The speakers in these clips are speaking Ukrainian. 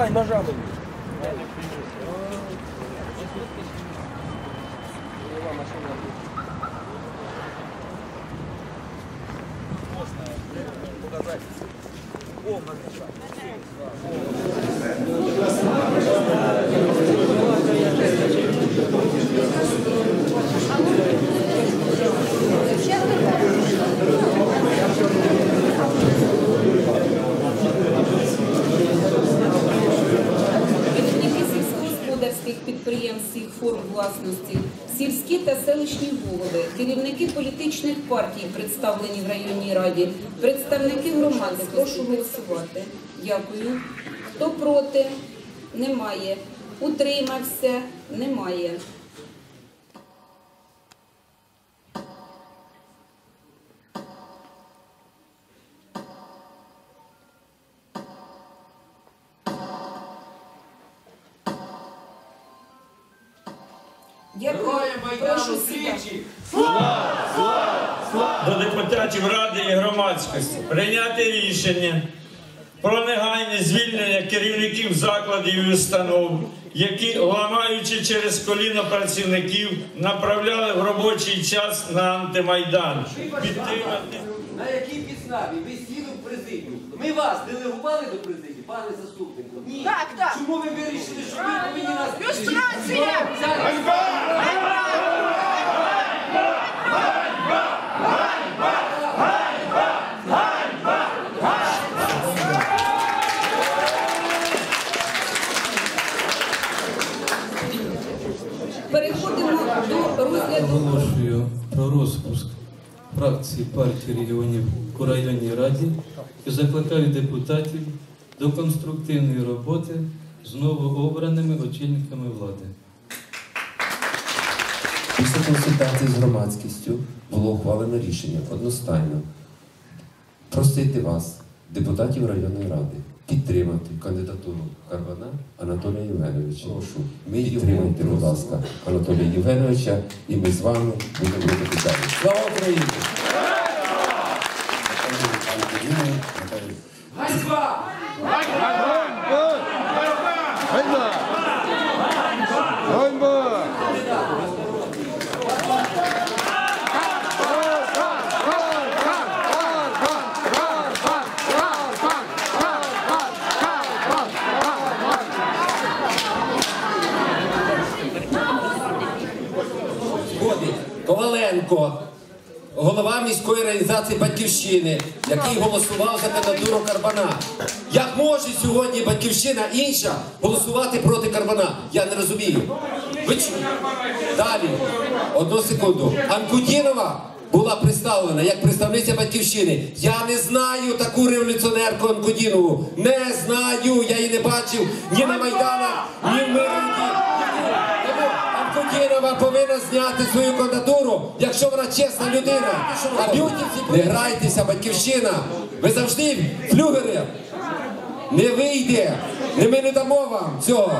Вань, пожалуй. Показатель. О, сільські та селищні голови, керівники політичних партій, представлені в районній раді, представники громади. Прошу голосувати. Дякую. Хто проти? Немає. Утримався? Немає. Дякую. Прошу сідати. до депутатів Ради і громадськості прийняти рішення про негайне звільнення керівників закладів і установ, які, ламаючи через коліно працівників, направляли в робочий час на антимайдан. Підтримати. На якій підставі ви сіли в президію? Ми вас делегували до президії, пане заступнику? Ні. Так, так. Чому ви вирішили, що ви повинні нас... Люстрація! Переходимо до розгляду. Оголошую про розпуск фракції партії регіонів у районній раді і закликаю депутатів до конструктивної роботи з новообраними очільниками влади. Після консультації з громадськістю було ухвалено рішення одностайно просити вас, депутатів районної ради, підтримати кандидатуру Карбана Анатолія Євгеновича. Прошу, ми підтримайте, будь ласка, Анатолія Євгеновича, і ми з вами будемо робити далі. Слава Україні! Ганьба! 나이스! 나이스! Голова міської організації Батьківщини, який голосував за кандидатуру Карбана. Як може сьогодні Батьківщина інша голосувати проти Карбана? Я не розумію. Ви Далі, одну секунду. Анкудінова була представлена як представниця Батьківщини. Я не знаю таку революціонерку Анкудінову. Не знаю. Я її не бачив ні на Майданах, ні в. Тому Анкудінова повинна зняти свою кандидатуру, якщо вона чесна людина. А б'ютівці, не грайтеся, батьківщина. Ви завжди флюгери. Не вийде. Не ми не дамо вам цього.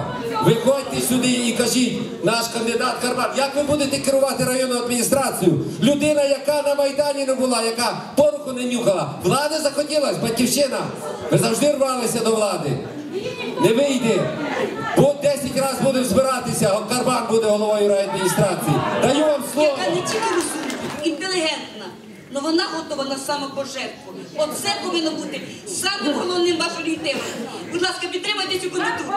Виходьте сюди і кажіть, наш кандидат Карбат, як ви будете керувати районною адміністрацією? Людина, яка на Майдані не була, яка пороху не нюхала. Влади захотілась, батьківщина. Ви завжди рвалися до влади. Не вийде. Бо 10 разів будемо збиратися, Карбан буде головою райадміністрації. Даю вам слово. Не тільки розумна, інтелігентна, але вона готова на самопожертву. Оце повинно бути самим головним вашим літимом. Будь ласка, підтримайте цю кандидатуру.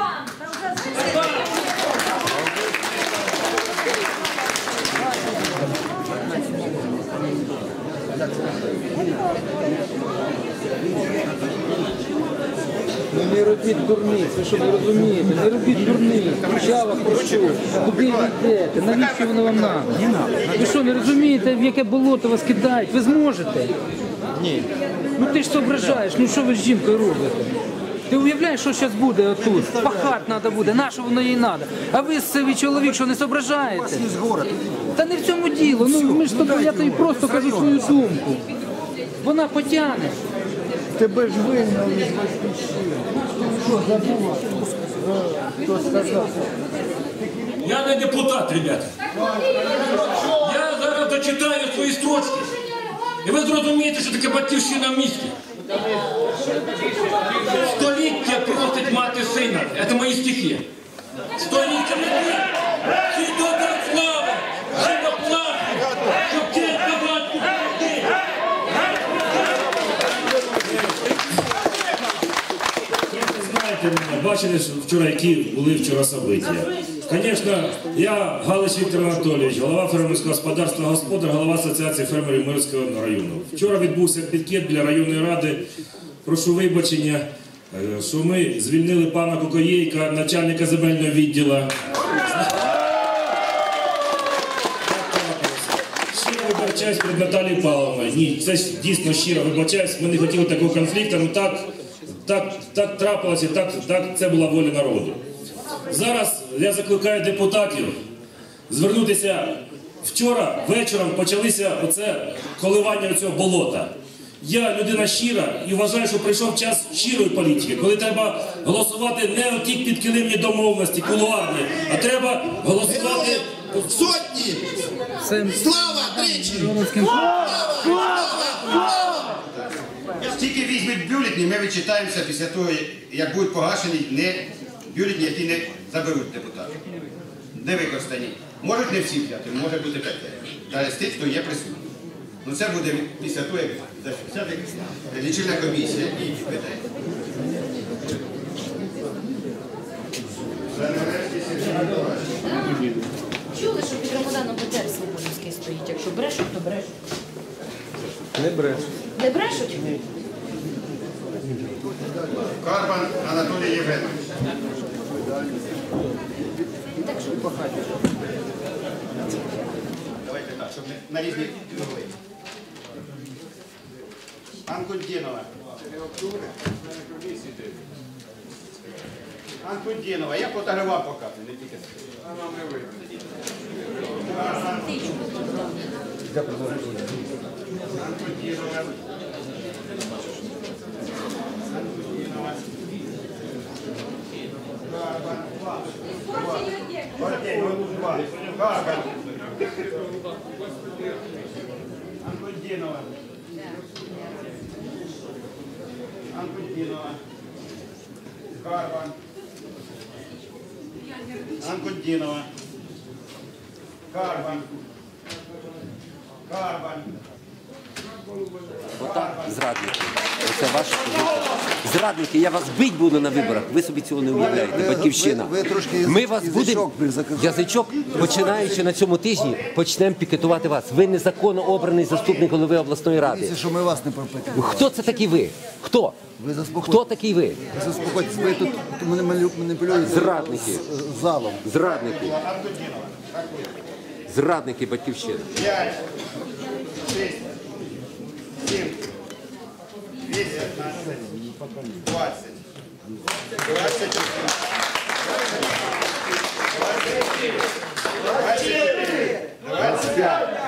Ну не робіть дурниць, ви що не розумієте? Не робіть дурниць. Я вас прошу. Куди ви йдете? Навіщо воно вам надо? Ви що, не розумієте, в яке болото вас кидають? Ви зможете? Ні. Ну ти ж зображаєш, ну що ви з жінкою робите? Ти уявляєш, що зараз буде отут? Пахати треба буде, на що воно їй треба? А ви сивий чоловік, що не зображаєте? Та не в цьому діло. Ну ми ж з тобою, я тобі просто кажу свою думку. Вона потягне. Тебе ж вигнали з батьківщини. Що забула? Хто сказав? Я не депутат, ребята. Я зараз дочитаю свої строчки. І ви зрозумієте, що таке батьківщина в місті. Століття просить мати сина. Це мої стихи. Століття мені. Свідока слави. Живо плачу. Щоб честь батьку берегти. Знаєте мене, бачили вчора, які були вчора события. Звісно, я Галич Віктор Анатолійович, голова фермерського господарства господар, голова Асоціації фермерів Мирського району. Вчора відбувся пікет біля районної ради. Прошу вибачення, е, що ми звільнили пана Кукоєйка, начальника земельного відділу. Щиро вибачаюсь перед Наталією Павловною. Ні, це дійсно щиро вибачаюсь. Ми не хотіли такого конфлікту, ну так, так, так трапилося, так, так це була воля народу. Зараз я закликаю депутатів звернутися. Вчора вечором почалися оце коливання цього болота. Я людина щира і вважаю, що прийшов час щирої політики, коли треба голосувати не оті підкилимні домовленості, кулуарні, а треба голосувати Сотні! Слава тричі! Мироновським Тільки візьмуть бюлетні, ми відчитаємося після того, як будуть погашені не бюлетні, які не заберуть депутатів. Не використані. Можуть не всі взяти, може бути таке. Та з тих, хто є присутній. Ну це буде після того, як зафіксувати лічильна комісія і підведе. Чули, що під Рамаданом Петер Свободівський стоїть. Якщо брешуть, то брешуть. не бреш. Не брешуть? Карпан Анатолій Євгенович. Так що Давайте так, щоб не- на різні угли. Анкудінова. Анкудінова. Я фотографував показую, не тільки. Анкудінова. Карпан. Анкудінова. Анкудінова. Карва, Анкудінова. Карпан. Карпан. Отак, зрадники. Це ваша позиція. Зрадники, я вас бить буду на виборах. Ви собі цього не уявляєте. Батьківщина. ви- ви трошки Ми вас язичок будемо язичок, починаючи на цьому тижні, почнемо пікетувати вас. Ви незаконно обраний заступник голови обласної ради. Що ми вас не пропитали. Хто це такі ви? Хто? Ви заспокойтесь. Хто такий ви? Ви заспокойтесь. Ви тут маніпулюєте Зрадники. з- залом. Зрадники. Зрадники батьківщини. 5, 6, 7, 8, 20, 21, 24, 25.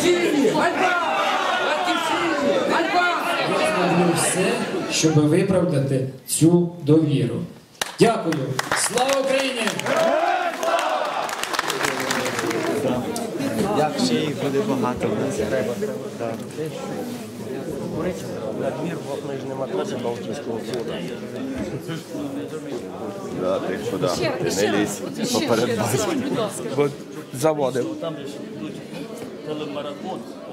Батьківщині! Ганьба! Батьківщині! Ганьба! зроблю все, щоб виправдати цю довіру. Дякую. Слава Україні! Як ще їх буде багато в нас треба. Надмір в нема теж Балтійського флоту. Да, ти куди? Ще, Ти ще не раз, лізь ще, поперед заводив. aquele maracujá.